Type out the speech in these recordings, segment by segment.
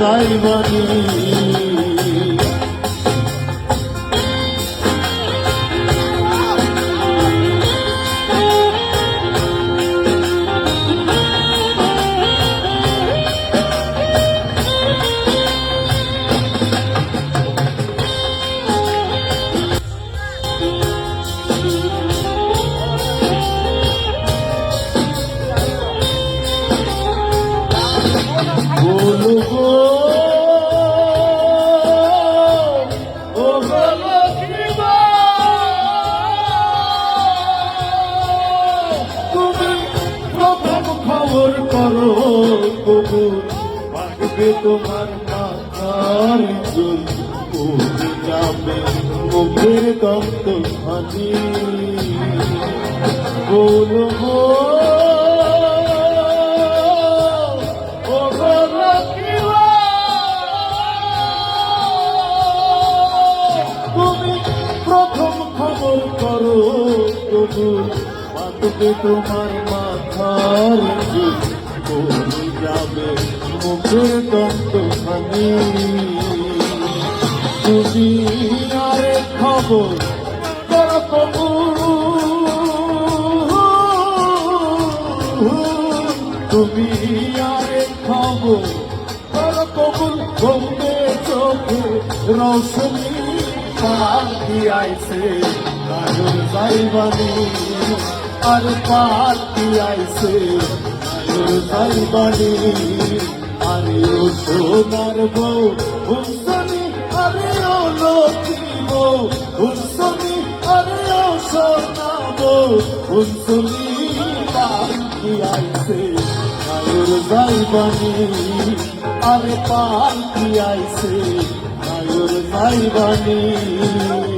যাইবানি বলব ও বলো কিবা তুমি প্রথম খবর করো তবু ভাগবে তোমার মাথার চুল উঠে যাবে মুখের হানি বলব প্রথম খবর করো তবু মাতবে তোমার মাথার যাবে মুখের দন্ত খানি তুমি আরে খবর করো কবুল তুমি আরে খবর করো কবুল ঘুমবে চোখে রৌশনি কাজল যাইবানি। আর পাখি আইছে কাজল যাইবানি। আরে ও সোনার বউ হুসনি আরে ও লক্ষ্মী বউ হুসনি আরে ও সোনা বউ হুসনি আরে পাখি আইছে কাজল যাইবানি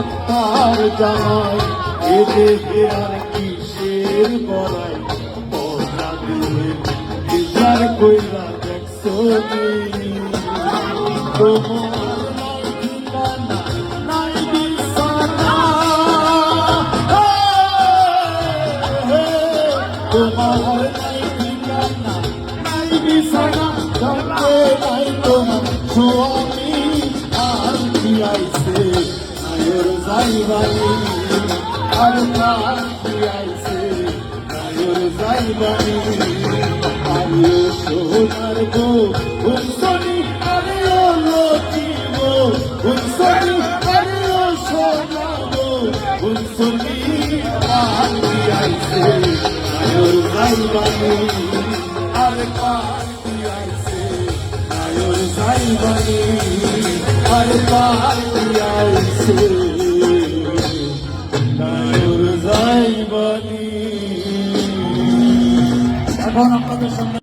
আত্মার জামাই এ দেহে আর কিসের দিয়ে বিচার কইরা দেখছ? তোমার তোমার যাইবানি আর কি আইছে আয়ের যাইবানি আরে সোনার গো হুসনি আরে ও লতি গো হুসনি আরে ও সোনা গো হুসনি কি আইছে আয়ের যাইবানি আর কি আইছে আয়ের যাইবানি আর কি আইছে আপনাদের সামনে